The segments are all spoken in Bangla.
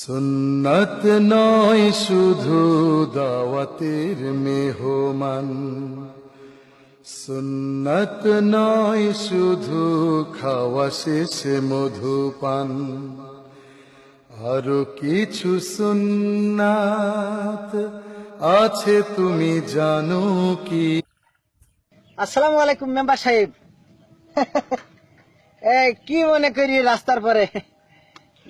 সুন্নত নয়, শুধু দাওয়াতের মেহমান। সুন্নত নয়, শুধু খাওয়া শেষে মধুপান আরও কিছু সুন্নাত আছে, তুমি জানো কি? আসসালামু আলাইকুম, মেম্বার সাহেব। এ, কি মনে করি রাস্তার পরে?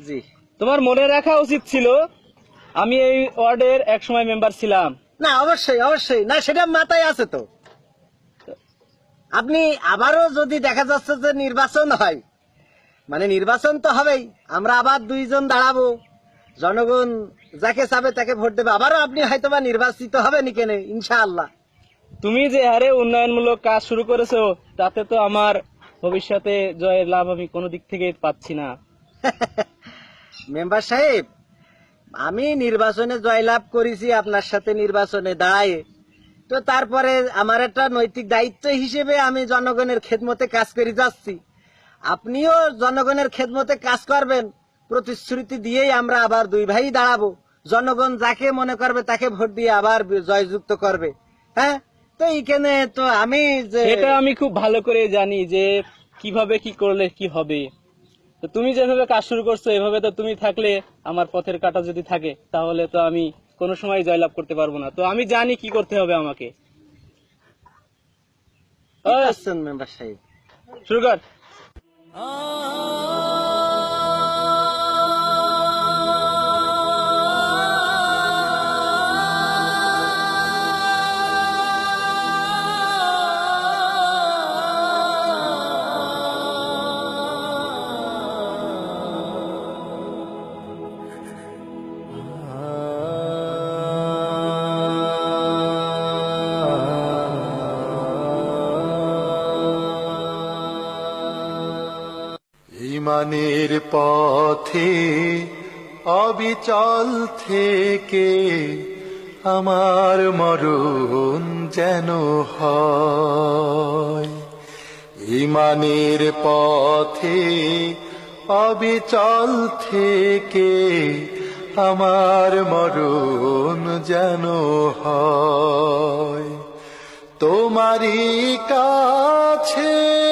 জি। তোমার মনে রাখা উচিত ছিল আমি এই ওয়ার্ডের এক সময় মেম্বার ছিলাম। না অবশ্যই অবশ্যই। না সেটা মাথায় আছে তো। আপনি আবারও যদি দেখা যাচ্ছে যে নির্বাচন হয় মানে নির্বাচন তো হবেই আমরা আবার দুইজন দাঁড়াবো। জনগণ যাকে চাবে তাকে ভোট দেবে। আবারও আপনি হয়তোবা নির্বাচিত হবেন কেনে ইনশাআল্লাহ। তুমি যে হারে উন্নয়নমূলক কাজ শুরু করেছ তাতে তো আমার ভবিষ্যতে জয়ের লাভ আমি কোনো দিক থেকে পাচ্ছি না। মেম্বার সাহেব, আমি নির্বাচনে জয়লাভ করেছি, আপনার সাথে নির্বাচনে দাঁড়ায়। তো তারপরে আমার একটা নৈতিক দায়িত্ব হিসেবে আমি জনগণের খেদমতে কাজ করে যাচ্ছি। আপনিও জনগণের খেদমতে কাজ করবেন, প্রতিশ্রুতি দিয়েই আমরা আবার দুই ভাই দাঁড়াবো। জনগণ যাকে মনে করবে তাকে ভোট দিয়ে আবার জয়যুক্ত করবে। হ্যাঁ? তো এইখানে তো আমি যে এটা আমি খুব ভালো করে জানি যে কীভাবে কি করলে কি হবে। তো তুমি যেভাবে কাজ শুরু করছ এভাবে তো তুমি থাকলে আমার পথের কাটা যদি থাকে তাহলে তো আমি কোনো সময় জয়লাভ করতে পারব না। তো আমি জানি কি করতে হবে আমাকে। শুরু কর ইমানের পথে অবিচল থেকে আমার মরণ যেন হয়। ইমানের পথে অবিচল থেকে আমার মরণ যেন হয়। তোমারই কাছে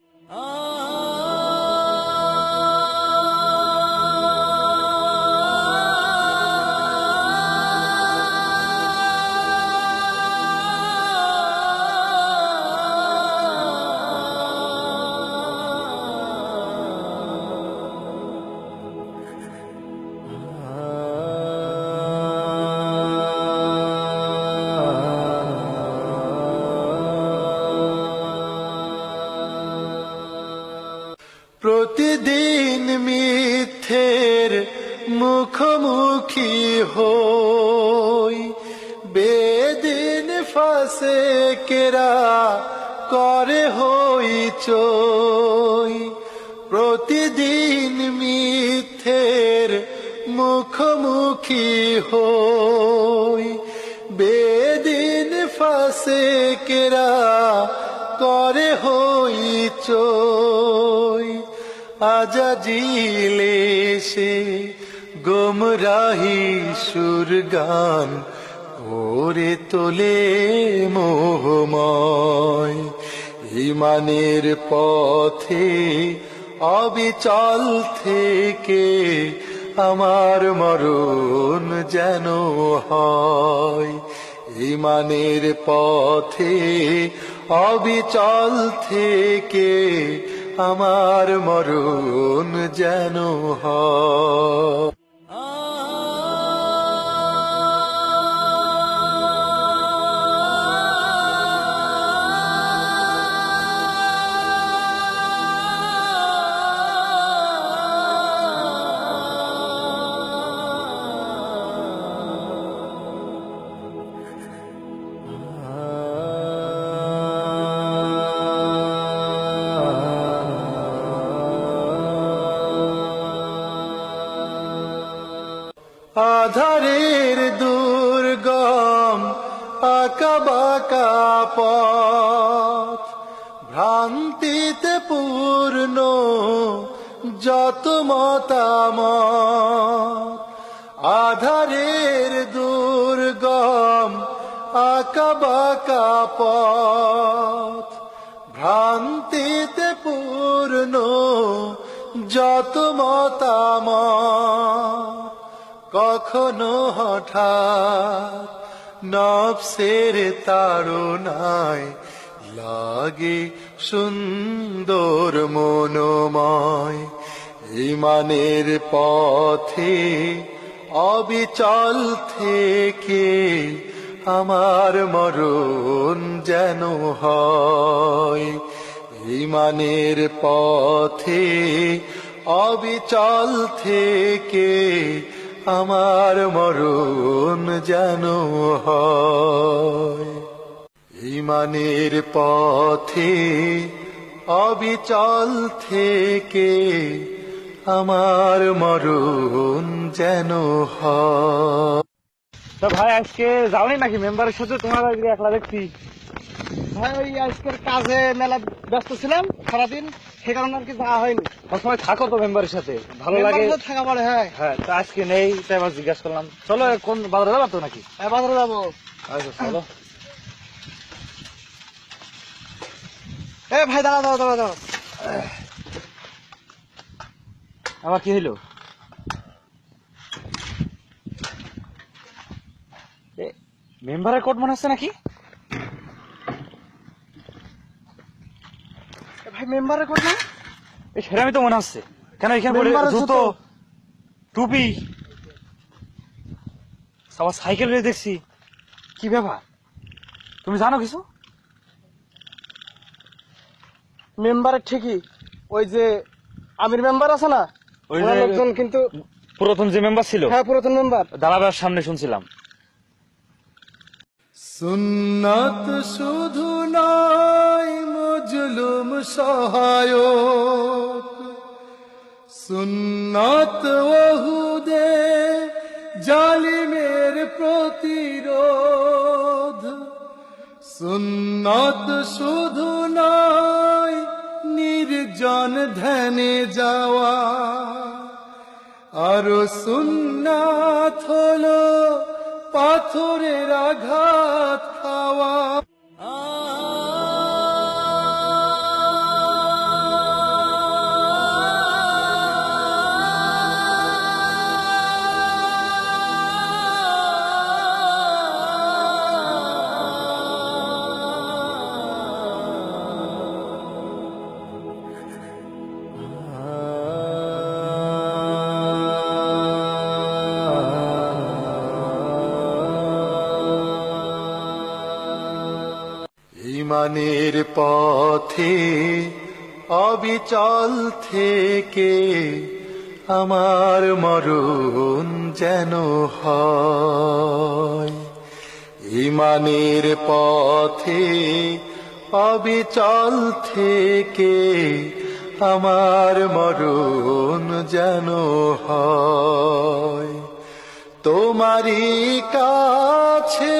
ফাঁসে কেরা করে হই চই? প্রতিদিন মিথ্যের মুখোমুখি হই। বেদিন ফাঁসে কেরা করে হই চই? আজাজিলে সে গোমরাহি সুর গান করে তোলে মোহময়। ইমানের পথে, অবিচল থেকে আমার মরণ যেন হয়। ইমানের পথে, অবিচল থেকে আমার মরণ যেন হয়। আধারের দুর্গম আঁকা পথ। ভ্রান্তিতে পূর্ণ যত মতামত। আধারের দুর্গম আঁকা পথ। ভ্রান্তিতে পূর্ণ যত মতামত। কখনো হঠাৎ নফসের তাড়নায় লাগে সুন্দর মনোময়। ইমানের পথে অবিচল থেকে আমার মরণ যেন হয়। ইমানের পথে অবিচল থেকে আমার মরণ যেন ইমানের পথে, অবিচল থেকে আমার মরণ যেন হয়। তা ভাই, আজকে যাওনি নাকি? মেম্বারের সাথে তোমার একলা দেখছি। ভাই ওই আজকের কাজে মেলা ব্যস্ত ছিলাম সারাদিন সে কারণে আর কি যাওয়া হয়নি। সবসময় থাকো তো মেম্বারের সাথে ভালো লাগে। থাকা পড়ে হ্যাঁ। হ্যাঁ তা আজকে নেই তাই আবার জিজ্ঞাসা করলাম। চলো কোন বাজারে যাবা তো নাকি? হ্যাঁ, বাজারে যাব। আচ্ছা চলো। এ ভাই দাঁড়া দাঁড়া দাঁড়া দাঁড়া আবার কি হইল? মেম্বারের কোড মনে হচ্ছে নাকি? ভাই কোড না এই সেরামি তো মনে হচ্ছে। কেন এখানে বলে জুতো। টুপি? আবার সাইকেল রয়ে দেখছি। কি ব্যাপার? তুমি জানো কিছু? মেম্বারের ঠিকই। ওই যে আমির মেম্বার আছে না? ওই লোকজন কিন্তু পুরাতন যে মেম্বার ছিল? হ্যাঁ পুরাতন মেম্বার। দাঁড়াবার সামনে শুনছিলাম। সুন্নাত শুধু মজলুম সহায়ক। সুন্নাত ওহুদে জালিমের প্রতিরোধ। সুন্নাত শুধু নয়, নির্জন ধ্যানে যাওয়া। আর সুন্নাত হলো পাথরের আঘাত খাওয়া। ইমানের পথে অবিচল থেকে আমার মরণ যেন হয়। ইমানের পথে অবিচল থেকে আমার মরণ যেন হয়। তোমারই কাছে